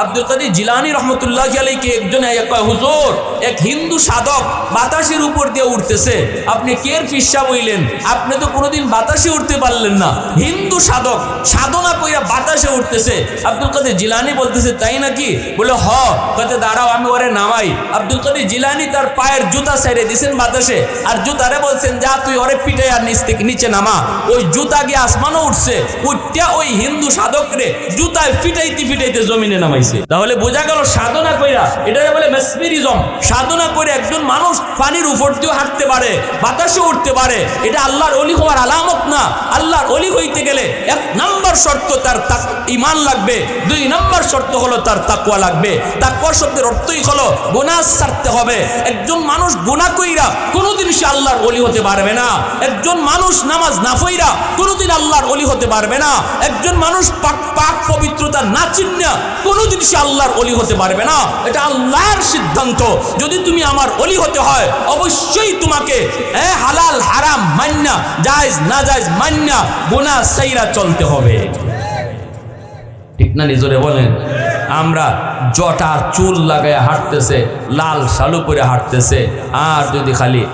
আব্দুল কাদের জিলানি রহমতুল্লাহ আলীকে একজন হুজুর, এক হিন্দু সাধক বাতাসের উপর দিয়ে উঠতেছে। আপনি কের ফিসা বইলেন? আপনি তো কোনোদিন বাতাসে উঠতে পারলেন না। হিন্দু সাধক সাধনা কইরা বাতাসে উঠতেছে। আব্দুল কাদের জিলানি বলতেছে, তাই নাকি? বলে, হ। কতে দাঁড়াও, আমি ওরে নামাই। আব্দুল কাদের জিলানি তার পায়ের জুতা সাইড়ে দিছেন বাতাসে। আর জুতারে বলছেন, যা, তুই ওরে পিটে আর নিচ থেকে নিচে নামা। ওই জুতা গিয়ে আসমানও উঠছে। উঠটা ওই হিন্দু সাধক রে জুতায় ফিটাইতে ফিটাইতে জমিনে নামাইছে। তাহলে বোঝা গেল সাধনা কইরা এটা বলে মেসপিরিজম সাধনা করে একজন মানুষ পানির উপর দিয়েও হাঁটতে পারে বাতাসে উঠতে পারে, এটা আল্লাহর অলি হওয়ার আলামত না। আল্লাহর অলি হইতে গেলে এক নাম্বার শর্ত তার ইমান লাগবে, দুই নাম্বার শর্ত হলো তার তাকুয়া লাগবে। তাকুয়া শব্দের অর্থই হলো গুনাহ ছাড়তে হবে। একজন মানুষ গুনাহ কইরা কোনোদিন সে আল্লাহর অলি হতে পারবে না। একজন মানুষ নামাজ না পইরা কোনোদিন আল্লাহর অলি হতে পারবে না। একজন মানুষ পাক পাক পবিত্রতা না চিন্না কোনোদিন সে আল্লাহর অলি হতে পারবে না। এটা আল্লাহর সিদ্ধান্ত। যদি তুমি আমার অলি হতে হয়, অবশ্যই তোমাকে, এ হালাল, হারাম মান্না জায়েজ, না জায়েজ মান্না গুনাহ, সাইরা চলতে হবে। ঠিক না নিজরে বলেন। আমরা জটার চুল লাগায় হাঁটতেছে, লাল শালু করে হাঁটতেছে, আর যদি খালি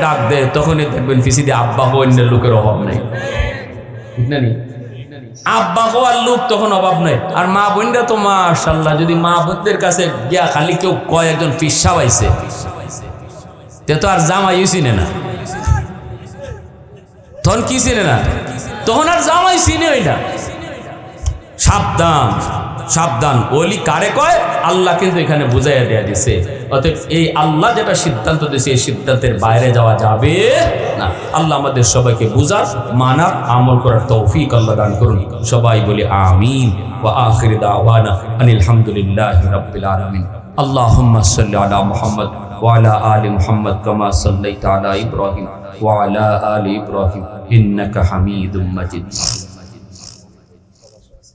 ডাক দেয়, তখনই দেখবেন ফিসিতে আব্বা অন্যের লোকের অভাব নেই। ঠিক না নি? আব্বা হওয়ার লোক তখন অভাব নেই। আর মা বোনরা তো মাশাল্লাহ যদি মা বোনদের কাছে গিয়া খালি কেউ কয় একজন ফিসা পাইছে, তে তো আর জামাই চিনে না। তখন কি চিনে না? তখন আর জামাই চিনে ওইটা সাবধান। সাবধান। ওলি কারে কয়? আল্লাহ কিন্তু এখানে বুঝাইয়া দেয়া দিছে। অতএব এই আল্লাহ যেটা সিদ্ধান্ত দিয়েছে এই সিদ্ধান্তের বাইরে যাওয়া যাবে না। আল্লাহ আমাদের সবাইকে বুঝার মানার আমল করার তৌফিক আল্লাহ দান করুন। সবাই বলি আমিন।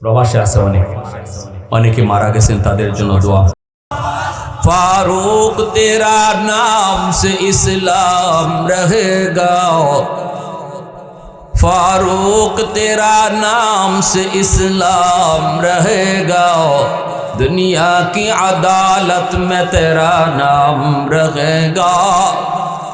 প্রবাসে আছে অনেক। অনেকে মারা গেছেন তাদের জন্য দোয়া فاروق، تیرا نام سے اسلام رہے گا۔ فاروق، تیرا نام سے اسلام رہے گا۔ دنیا کی عدالت میں تیرا نام رہے گا۔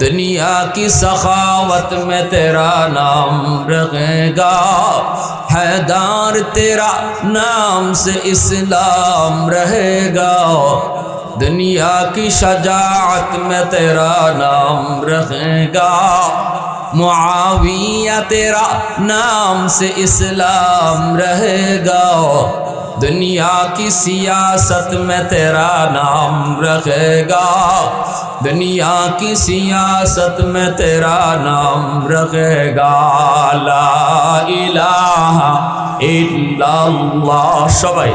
دنیا کی سخاوت میں تیرا نام رہے گا۔ حیدار تیرا نام سے اسلام رہے گا۔ دنیا کی شجاعت میں تیرا نام رکھے گا۔ معاویہ تیرا نام سے اسلام رہے گا۔ دنیا کی سیاست میں تیرا نام رکھے گا۔ دنیا کی سیاست میں تیرا نام رکھے گا۔ لا الہ الا اللہ۔ شبائی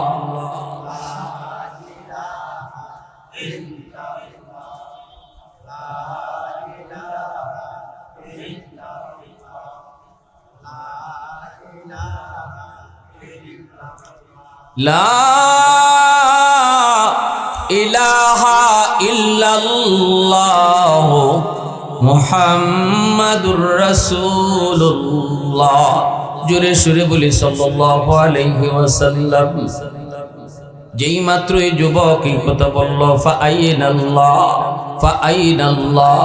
লা ইলাহা ইল্লাল্লাহ মুহাম্মাদুর রাসূলুল্লাহ। জোরে সুরে বলি, সাল্লাল্লাহু আলাইহি ওয়াসাল্লাম। যেই মাত্র এই যুবক এই কথা বলল, ফাআইনাল্লাহ ফাআইনাল্লাহ,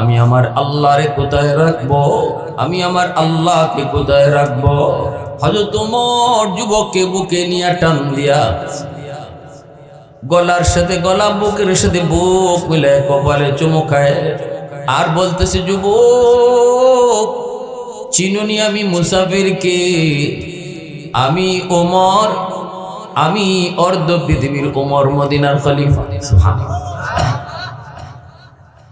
আমি আমার আল্লাহরে কোথায় রাখব? আমি আমার আল্লাহকে কোথায় রাখব? হয়তো তোমার যুবককে বুকে নিয়ে টান দিয়া গলার সাথে গলা, বুকের সাথে বুক মিলে কপালে চুমুখায় আর বলতেছে, যুবক, চিনুনি আমি মুসাফিরকে, আমি ওমর, আমি অর্ধ পৃথিবীর ওমর মদিনার খলিফা।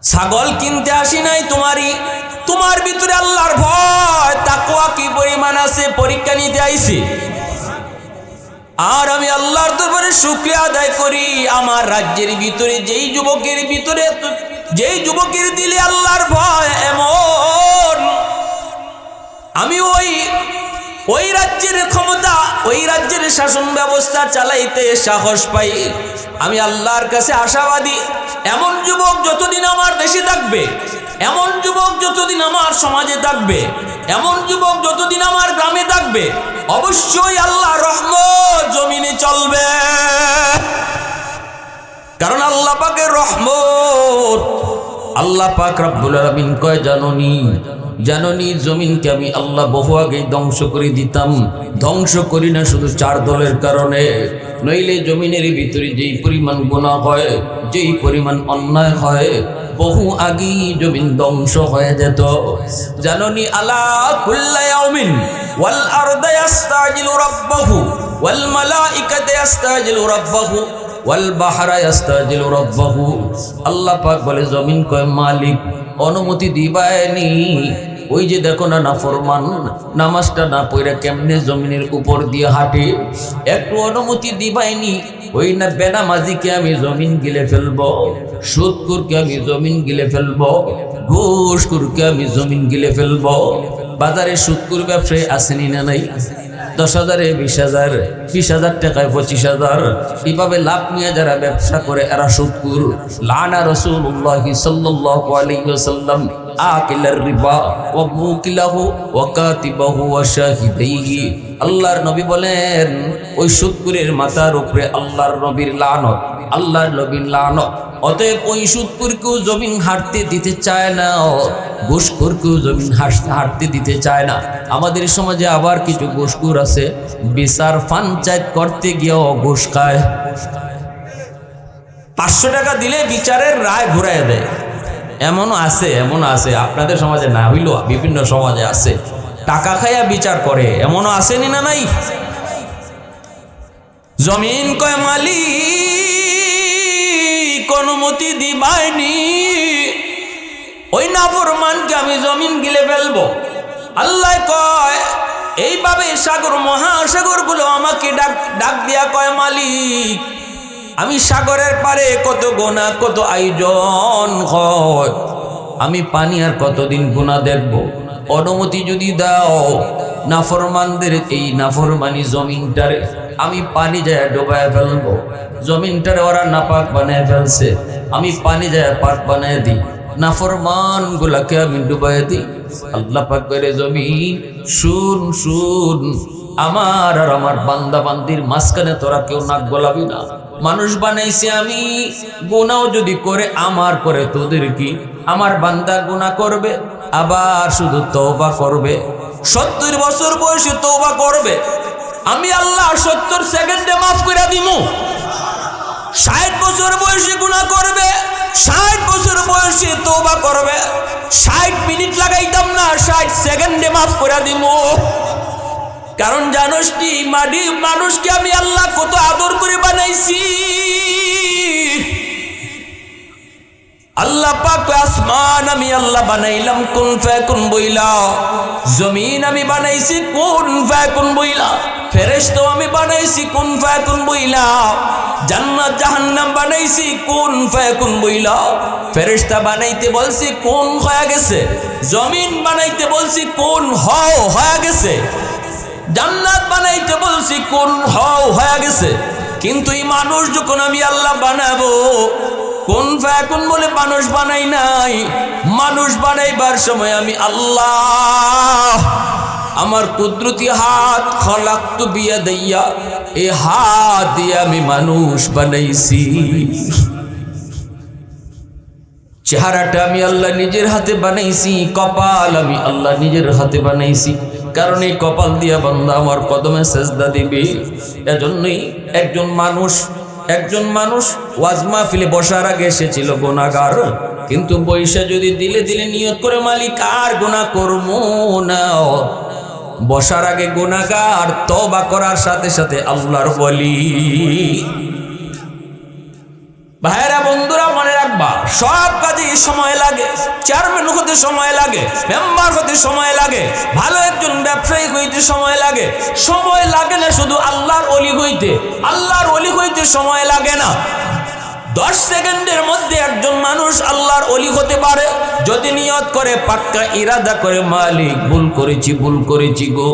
ছাগল কিনতে আসি নাই তোমারই? তোমার ভিতরে আল্লাহর ভয় তাকুয়া কি পরিমাণ আছে? পরীক্ষা নিতে আইছি। আর আমি আল্লাহর দরবারে শুক্রিয়া আদায় করি, আমার রাজ্যের ভিতরে, যেই যুবকের ভিতরে, যেই যুবকের দিলে আল্লাহর ভয় এমন, আমি ওই ওই রাজ্যের ক্ষমতা, ওই রাজ্যের শাসন ব্যবস্থা চালাইতে সাহস পাই। আমি আল্লাহর কাছে আশাবাদী, এমন যুবক যতদিন আমার দেশে থাকবে, এমন যুবক যতদিন আমার সমাজে থাকবে, এমন যুবক যতদিন আমার গ্রামে থাকবে, অবশ্যই আল্লাহ রহম জমিনে চলবে। কারণ আল্লাহ পাকের রহমত, আল্লাহ পাক রব্বুল আলামিন কয় জাননি জাননি জমিনকে আমি আল্লাহ বহু আগেই ধ্বংস করে দিতাম। ধ্বংস করি না শুধু চার দলের কারণে। নইলে জমিনের ভিতরে যেই পরিমাণ গুণা হয়, যেই পরিমাণ অন্যায় হয়, বহু আগেই জমিন ধ্বংস হয়ে যেত। জাননি, আলা কুল্লা ইয়াউমিন ওয়াল আরদা ইয়াস্তাজিলু রাব্বাহু ওয়াল মালাইকাতু ইয়াস্তাজিলু রাব্বাহু ওয়াল বাহারা ইয়াস্তাজিলু রাব্বাহু। আল্লাহ পাক বলে, জমিন কয় মালিক, অনুমতি দিবায়নি। ওই যে দেখো না না ফরমান নামাজটা না পড়ে কেমনে জমিনের উপর দিয়ে হাঁটে? একটু অনুমতি দিবায়নি ওই না বেনামাজিকে আমি জমিন গিলে ফেলব সুদকুরকে আমি জমিন গিলে ফেলব ঘুষকুরকে আমি জমিন গিলে ফেলব। বাজারে সুদকুর ব্যবসায়ী আসেনি না নাই? দশ হাজারে, বিশ হাজার বিশ হাজার টাকায় পঁচিশ হাজার। এইভাবে লাভ নিয়ে যারা ব্যবসা করে, এরা সুদকুর লানা রসুল্লাহ সাল্লাহ আলাইসাল্লাম আকিলার রিবা মুকিলাহু কাতিবাহু আল্লাহর নবী বলেন, ওই সুদকুরের মাথার উপরে আল্লাহর নবীর লানত, আল্লাহর নবীর লানত। অতএব ওই সুদকুরকেও জমিন হাঁটতে দিতে চায় না, ঘুষখোরকেও জমিন হাঁটতে দিতে চায় না। আমাদের সমাজে আবার কিছু ঘুষখোর আছে, বিচার পঞ্চায়েত করতে গিয়েও ঘুষ খায়। পাঁচশো টাকা দিলে বিচারের রায় ঘুরাই দেয়। এমনও আছে এমন আছে। আপনাদের সমাজে না হইলেও বিভিন্ন সমাজে আছে। টাকা খাইয়া বিচার করে, এমনও আসেনি না নাই? জমিন কয় মালিক, অনুমতি দিবাইনি। ওই নাফরমানকে আমি জমিন গিলে ফেলব। আল্লাহ কয়, এইভাবে সাগর মহাসাগরগুলো আমাকে ডাক ডাক দিয়া কয় মালিক আমি সাগরের পারে কত গোনা, কত আয়োজন হয়। আমি পানি আর কতদিন গুণা দেখব? অনুমতি যদি দাও, নাফরমানদের এই নাফরমানি জমিনটারে আমি পানি যায় ডোবায় ফেলব। জমিনটারে ওরা নাপাক বানায় ফেলছে। আমি পানি যায় পাক বানায় দিই। নাফরমান গুলাকে আমি ডুবাই দিই। আল্লাহ পাক করে জমিন, শুন শুন। আমার আর আমার বান্দা বান্দির মাঝখানে তোরা কেউ নাক গলাবি না। মানুষ বানাইছে আমি, গুনাও যদি করে আমার করে তোদের কি? আমার বান্দা গুনাহ করবে, আবার শুধু তওবা করবে। সত্তর বছর বয়সে তওবা করবে। আমি আল্লাহ সত্তর সেকেন্ডে মাফ করে দিমু। ষাট বছর বয়সে গুনাহ করবে, ষাট বছর বয়সে তওবা করবে। ষাট মিনিট লাগাইতাম না, ষাট সেকেন্ডে মাফ করে দিমু। কারণ জানোস কি মাটি মানুষকে আমি আল্লাহ কত আদর করে বানাইছি। আল্লাহ পাক আসমান আমি আল্লাহ বানাইলাম, কোন ফায়াকুন বইলা। জমিন আমি বানাইছি, কোন ফায়াকুন বইলা। ফেরেশতা আমি বানাইছি, কোন ফায়াকুন বইলা। জান্নাত, জাহান্নাম বানাইছি, কোন ফায়াকুন বইলা। ফেরেশতা বানাইতে বলছি, কোন হয়ে গেছে? জমিন বানাইতে বলছি, কোন হয়ে গেছে? জান্নাত বানাইতে বলছি, কোন হও হয়ে গেছে? কিন্তু এই মানুষ যখন আমি আল্লাহ বানাবো, কোন কোন বলে মানুষ বানাই নাই, মানুষ বানাইবার সময় আমি আল্লাহ আমার কুদরতি হাত খলাক্ত বিয়া দইয়া, এ হাত দিয়ে আমি মানুষ বানাইছি। চেহারাটা আমি আল্লাহ নিজের হাতে বানাইছি, কপাল আমি আল্লাহ নিজের হাতে বানাইছি। কারণ এই কপাল দিয়া বান্দা আমার কদমে সেজদা দিবে। এজন্যই একজন মানুষ একজন মানুষ ওয়াজ মাহফিলে বসার আগে এসেছিল গোনাগার কিন্তু পয়সা যদি দিলে দিলে নিয়ত করে মালিক, আর গোনা করব না। বসার আগে গুনাগার তবা করার সাথে সাথে আল্লাহর বলি ভাইরা বন্ধুরা রাখবা সব কাজে সময় লাগে। চেয়ারম্যান হতে সময় লাগে। মেম্বার হতে সময় লাগে। ভালো একজন ব্যবসায়ী হইতে সময় লাগে। সময় লাগে না শুধু আল্লাহর অলি হইতে। আল্লাহর অলি হইতে সময় লাগে না। দশ সেকেন্ডের মধ্যে একজন মানুষ আল্লাহর অলি হতে পারে? যদি নিয়ত করে, পাক্কা ইরাদা করে, মালিক, ভুল করেছি ভুল করেছি গো।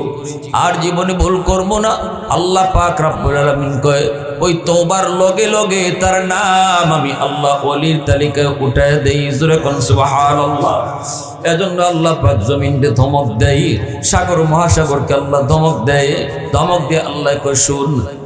আর জীবনে ভুল করব না। আল্লাহ পাক রাব্বুল আলামিন কয়, ওই তোবার লগে লগে তার নাম আমি আল্লাহ অলির তালিকায় উঠায় দেই। সুবহানাল্লাহ। এজন্য আল্লাহ পাক জমিনকে ধমক দেয়। সাগর, মহাসাগরকে আল্লাহ ধমক দেয়। ধমক দিয়ে আল্লাহ কয়, শুন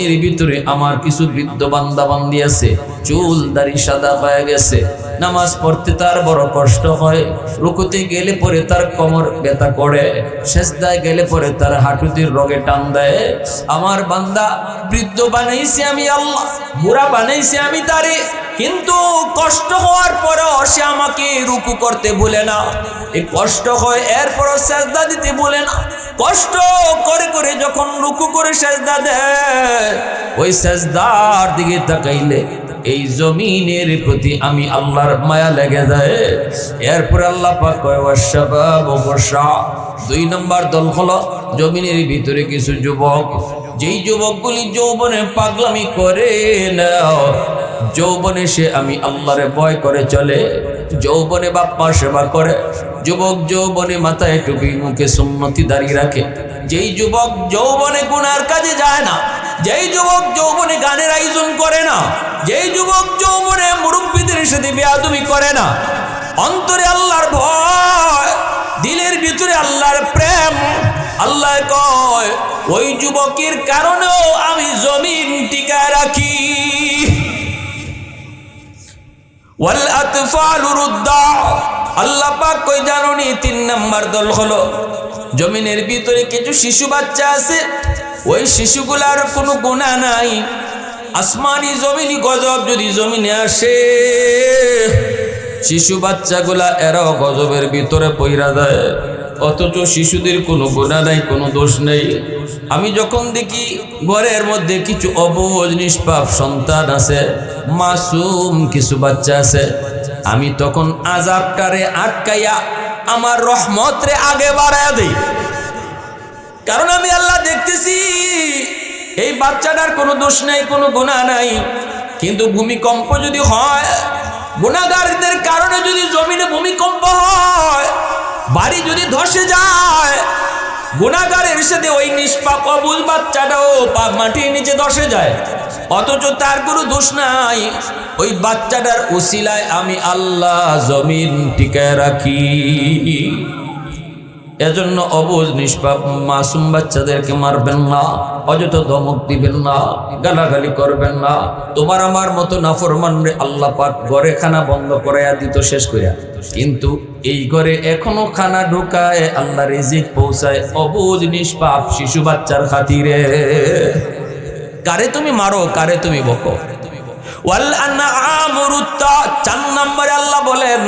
জমিনের ভিতরে আমার কিছু বৃদ্ধ বান্দা বান্দি আছে, চুল দাড়ি সাদা হয়ে গেছে, নামাজ পড়তে তার বড় কষ্ট হয়, রুকুতে গেলে পরে তার কোমর ব্যথা করে, সেজদায় গেলে পরে তার হাঁটুতির রোগে টান দেয়। আমার বান্দা বৃদ্ধ বানাইছি আমি আল্লাহ, বুড়া বানাইছি আমি তারে, কিন্তু কষ্ট হওয়ার পরেও সে আমাকে রুকু করতে ভুলে না। এই কষ্ট হয়, এরপরও সেজদা দিতে ভুলে না। কষ্ট করে করে যখন রুকু করে সেজদা দেয়, ওই সেজদার দিকে তাকাইলে এই জমিনের প্রতি আমি আল্লাহর মায়া লেগে যায়। এরপরে আল্লাহ দুই নম্বর দল হলো জমিনের ভিতরে কিছু যুবক। যেই যুবকগুলি যৌবনে পাগলামি করে না যৌবনে সে আমি আল্লাহরে ভয় করে চলে। যৌবনে বাপ্পা সেবা করে। যুবক যৌবনে মাথায় টুপি মুখে সুন্নতি দাঁড়িয়ে রাখে। যেই যুবক যৌবনে গুনার কাজে যায় না, যেই যুবক যৌবনে গানের আয়োজন করে না, যেই যুবক যৌবনে মুরব্বীদের সাথে বেয়াদুমি করে না, অন্তরে আল্লাহর ভয়, দিলের ভিতরে আল্লাহর প্রেম, আল্লাহ কয়, ওই যুবকের কারণেও আমি জমিন টিকায় রাখি। ওয়াল আতফালু রুদ্দা। আল্লাহ তিন নাম্বার দল হলো জমিনের ভিতরে কিছু শিশু বাচ্চা আছে। ওই শিশুগুলার কোনো গুণা নাই। আসমানি জমিনি গজব যদি জমিনে আসে। শিশু বাচ্চাগুলা এরাও গজবের ভিতরে পইরা দেয় অথচ শিশুদের কোনো গুণা নাই, কোনো দোষ নেই। আমি যখন দেখি ঘরের মধ্যে কিছু অবোধ নিষ্পাপ সন্তান আছে, মাসুম কিছু বাচ্চা আছে, আমি তখন আজাবটারে আটকাইয়া আমার রহমতরে আগে বাড়ায় দিই। কারণ আমি আল্লাহ দেখতেছি, এই বাচ্চাটার কোনো দোষ নাই, কোনো গুণা নাই। কিন্তু ভূমিকম্প যদি হয় গুণাগারদের কারণে যদি জমিনে ভূমিকম্প হয় বাড়ি যদি ধসে যায়, গুণাগারের সাথে ওই নিষ্পাপ অবুজ বাচ্চাটাও পা- মাটির নিচে ধসে যায়। অথচ তার কোনো দোষ নাই। ওই বাচ্চাটার উসিলায় আমি আল্লাহ জমিন টিকে রাখি। এজন্য অবুজ নিষ্পাপ মাসুম বাচ্চাদেরকে মারবেন না অযথা ধমক দিবেন না, গালাগালি করবেন না। তোমার আমার মতো নাফরমান আল্লাহ পাক ঘরে খানা বন্ধ করাইয়া দিত, শেষ করিয়া কিন্তু এই ঘরে এখনও খানা ঢুকায়, আল্লাহ রিজিক পৌঁছায় অবুজ নিষ্পাপ শিশু বাচ্চার খাতিরে। কারে তুমি মারো, কারে তুমি বকো? চার নম্বরে আল্লাহ বলেন,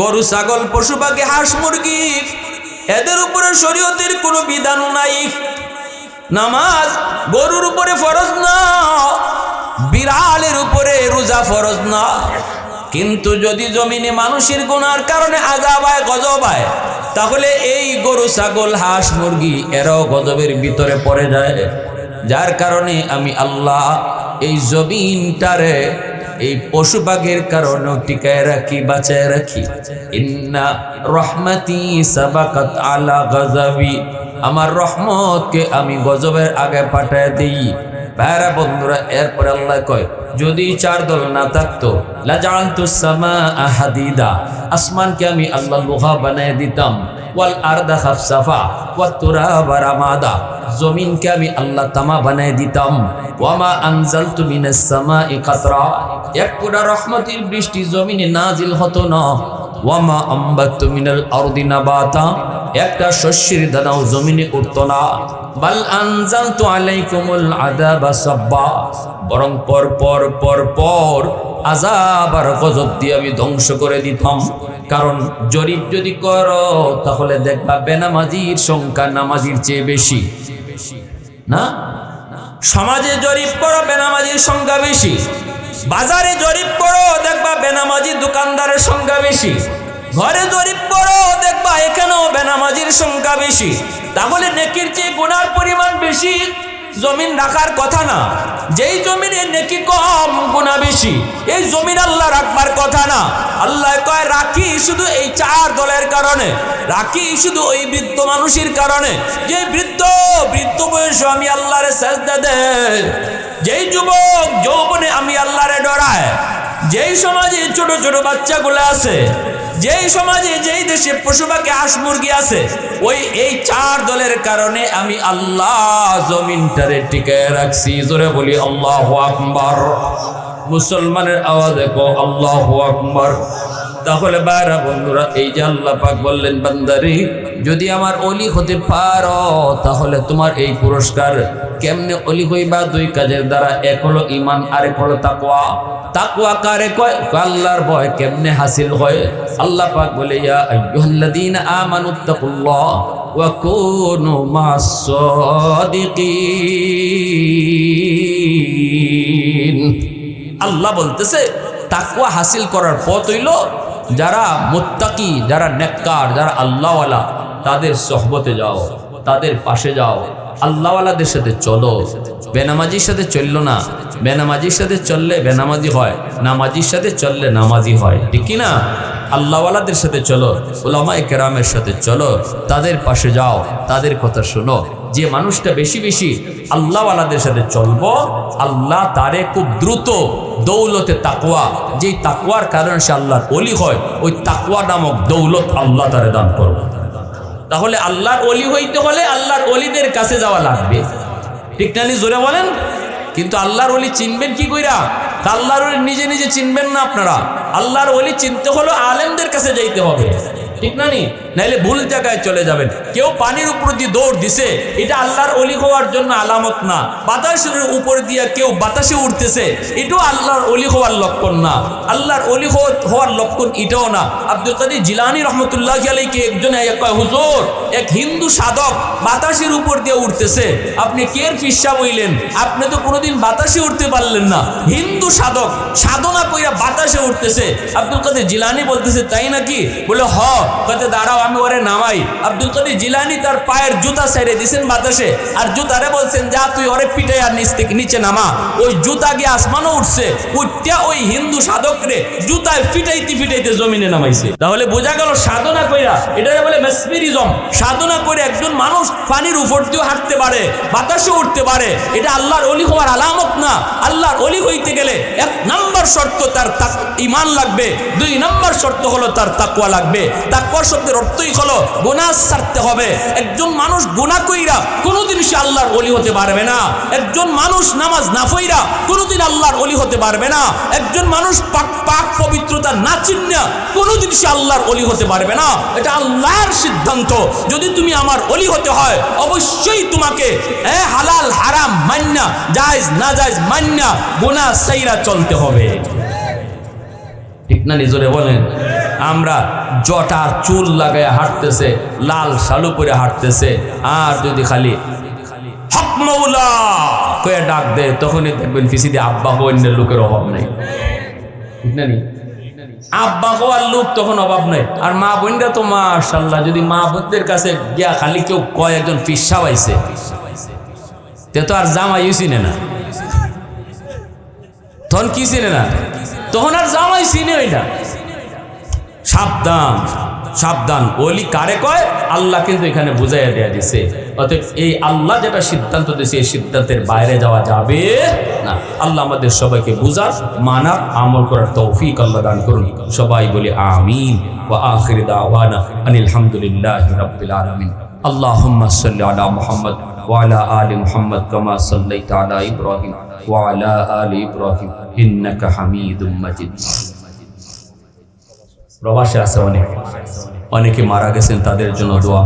গরু, ছাগল, পশু, পাখি, হাঁস, মুরগি এদের উপরে শরীয়তের কোনো বিধান নাই। নামাজ গরুর উপরে ফরজ না, বিড়ালের উপরে রোজা ফরজ না। কিন্তু যদি জমিনে মানুষের গুনার কারণে আজাব হয়, গজব হয়, তাহলে এই গরু, ছাগল, হাঁস, মুরগি, এরাও গজবের ভিতরে পড়ে যায়। যার কারণে আমি আল্লাহ এই জমিনটারে এই পশু বাঘের কারণেও টিকায় রাখি, বাঁচায় রাখি। ইন্না রহমতি সাবাকাত আলা গজাবি আমার রহমতকে আমি গজবের আগে পাঠায় দিই। ভাইরা বন্ধুরা, এরপরে আল্লাহ কয়, যদি চার দল না থাকতো হাদিদা, আসমানকে আমি আল্লাহ লোহা বানায় দিতাম রামাদা, জমিনকে আমি এক বৃষ্টি জমিনে নাজিল হতো না। ওয়ামা আম্বাতু মিনাল আরদি নাবাতা। একটা শস্যের দানাও জমিনে উঠতো না। বাল আনজালতু আলাইকুমুল আযাবা সাব্বা। বরং পর পর পর পর আজাব আর গজব দিয়ে আমি ধ্বংস করে দিতাম। কারণ জরিপ যদি করো, তাহলে দেখবা বেনামাজির সংখ্যা নামাজির চেয়ে বেশি। না? সমাজে জরিপ করো, বেনামাজির সংখ্যা বেশি। বাজারে জরিপ করো, দেখবা বেনামাজি দোকানদারের সংখ্যা বেশি। ঘরে জরিপ করো, দেখবা এখানেও বেনামাজির সংখ্যা বেশি। তাহলে নেকির চেয়ে গুণার পরিমাণ বেশি। জমিন রাখার কথা না। যেই জমিনে নেকি কম গুণা বেশি, এই জমিন আল্লাহ রাখবার কথা না। আল্লাহ কয়, রাখি শুধু এই চার দলের কারণে, রাখি শুধু ওই বৃদ্ধ মানুষের কারণে। যে বৃদ্ধ বৃদ্ধ বয়সে আমি আল্লাহরে সাজদা দেয় যেই যুবক, যৌবনে আমি আল্লাহরে ডরায় যেই সমাজে ছোট ছোট বাচ্চাগুলো আছে যেই সমাজে, যেই দেশে পশু পাখি হাঁস মুরগি আছে, ওই এই চার দলের কারণে আমি আল্লাহ জমিনটারে টিকে রাখছি। জোরে বলি, আল্লাহ আকবর। মুসলমানের আওয়াজ দেখো আল্লাহ আকবার। তাহলে বাইরা বন্ধুরা, এই যে আল্লাহ পাক বললেন, বান্দারি, যদি আমার অলি হতে পারো, তাহলে তোমার এই পুরস্কার কেমনে অলি হইবা? দুই কাজের দ্বারা, এক হলো ইমান আরেক হলো তাকওয়া। তাকওয়া কারে কয়? আল্লাহর ভয় কেমনে হাসিল হয়? আল্লাহ পাক বলে, ইয়া আইয়ুহাল্লাযীনা আমানুত্তাকুল্লাহ ওয়া কুনু মাস সাদিকিন। আল্লাহ বলতেছে, তাকওয়া হাসিল করার পথ হইল যারা মুত্তাকি, যারা নেককার, যারা আল্লাহওয়ালা, তাদের সহবতে যাও, তাদের পাশে যাও। আল্লাহওয়ালাদের সাথে চলো। বেনামাজির সাথে চলল না। বেনামাজির সাথে চললে বেনামাজি হয়। নামাজির সাথে চললে নামাজি হয়। ঠিক না আল্লাহওয়ালাদের সাথে চলো। ওলামা কেরামের সাথে চলো। তাদের পাশে যাও। তাদের কথা শোনো। যে মানুষটা বেশি বেশি আল্লাহওয়ালাদের সাথে চলবো, আল্লাহ তারে খুব দ্রুত দৌলতে তাকুয়া যেই তাকওয়ার কারণে সে আল্লাহর অলি হয়, ওই তাকুয়া নামক দৌলত আল্লাহ তারে দান করব তাহলে আল্লাহর অলি হইতে হলে আল্লাহর অলিদের কাছে যাওয়া লাগবে। ঠিক নি জোরে বলেন? কিন্তু আল্লাহর অলি চিনবেন কি কইরা? তা আল্লাহর অলি নিজে নিজে চিনবেন না আপনারা। আল্লাহর অলি চিনতে হলো আলেমদের কাছে যাইতে হবে। ঠিক না নি? নাইলে ভুল জায়গায় চলে যাবেন। কেউ পানির উপর দিয়ে দৌড় দিছে, এটা আল্লাহর অলি হওয়ার জন্য আলামত না। বাতাসের উপর দিয়ে কেউ বাতাসে উঠতেছে এটাও আল্লাহর অলি হওয়ার লক্ষণ না। আল্লাহর অলি হওয়ার লক্ষণ এটাও না। আব্দুল কাদের জিলানি রহমতুল্লাহ আলাইকে একজন হুজুর, এক হিন্দু সাধক বাতাসের উপর দিয়ে উঠতেছে আপনি কের ফিসা বইলেন? আপনি তো কোনোদিন বাতাসে উঠতে পারলেন না। হিন্দু সাধক সাধনা কইরা বাতাসে উঠতেছে আব্দুল কাদের জিলানি বলতেছে, তাই নাকি? বলে, হ। কতে দাঁড়াও, আমি ওরে নামাই। আব্দুল কাদের জিলানি তার পায়ের জুতা সাইডে দিছেন বাতাসে আর জুতারে বলছেন, যা তুই ওরে পিঠে আর নিচ নামা। ওই জুতা গিয়ে আসমানও উঠছে, উঠতে ওই হিন্দু সাধক রে জুতায় ফিটাইতে ফিটাইতে জমিনে নামাইছে। তাহলে বোঝা গেল সাধনা কইরা এটারে বলে মেসপিরিজম। সাধনা করে একজন মানুষ পানির উপর দিয়েও হাঁটতে পারে, বাতাসে উঠতে পারে, এটা আল্লাহর অলি হওয়ার আলামত না। আল্লাহর অলি হইতে গেলে এক নাম্বার শর্ত তার ইমান লাগবে, দুই নাম্বার শর্ত হলো তার তাকুয়া লাগবে। তাকুয়ার শব্দের অর্থই হলো গুনাহ ছাড়তে হবে। একজন মানুষ গুনাহ কইরা কোনোদিন সে আল্লাহর অলি হতে পারবে না। একজন মানুষ নামাজ না পইরা কোনোদিন আল্লাহর অলি হতে পারবে না। একজন মানুষ পাক পাক পবিত্রতা না চিন্না কোনোদিন সে আল্লাহর অলি হতে পারবে না। এটা আল্লাহর সিদ্ধান্ত। যদি তুমি আমার অলি হতে হয়, অবশ্যই তোমাকে হ্যাঁ হালাল, হারাম মান্না জায়েজ, না জায়েজ মান্না গুনাহ সাইরা চলতে হবে। ঠিক না নিজরে বলেন। আমরা জটা চুল লাগায় হাঁটতেছে, লাল শালু করে হাঁটতেছে, আর যদি খালি ডাক দেয়, তখনই দেখবেন ফিসিতে আব্বা অন্যের লোকের অভাব নেই। ঠিক না নি? আব্বা লোক তখন অভাব নেই। আর মা বোনরা তো মাশাল্লাহ যদি মা বোনদের কাছে গিয়া খালি কেউ কয় একজন ফিসা পাইছে, তে তো আর জামাই চিনে না। তখন কি চিনে না? তখন আর জামাই চিনে ওইটা সাবধান সাবধান। ওলি কারে কয়? আল্লাহ কিন্তু এখানে বুঝাইয়া দেয়া দিছে। অতএব এই আল্লাহ যেটা সিদ্ধান্ত দিয়েছে এই সিদ্ধান্তের বাইরে যাওয়া যাবে না। আল্লাহ আমাদের সবাইকে বুঝার মানার আমল করার তৌফিক আল্লাহ দান করুন। সবাই বলি আমিন। ওয়া আখির দাওয়ানা আনিল হামদুলিল্লাহি রাব্বিল আলামিন। আল্লাহুম্মা সাল্লি আলা মুহাম্মদ ওয়া আলা আলি মুহাম্মদ কামা সাল্লাইতা আলা প্রবাসে আছে অনেক। অনেকে মারা গেছেন তাদের জন্য দোয়া।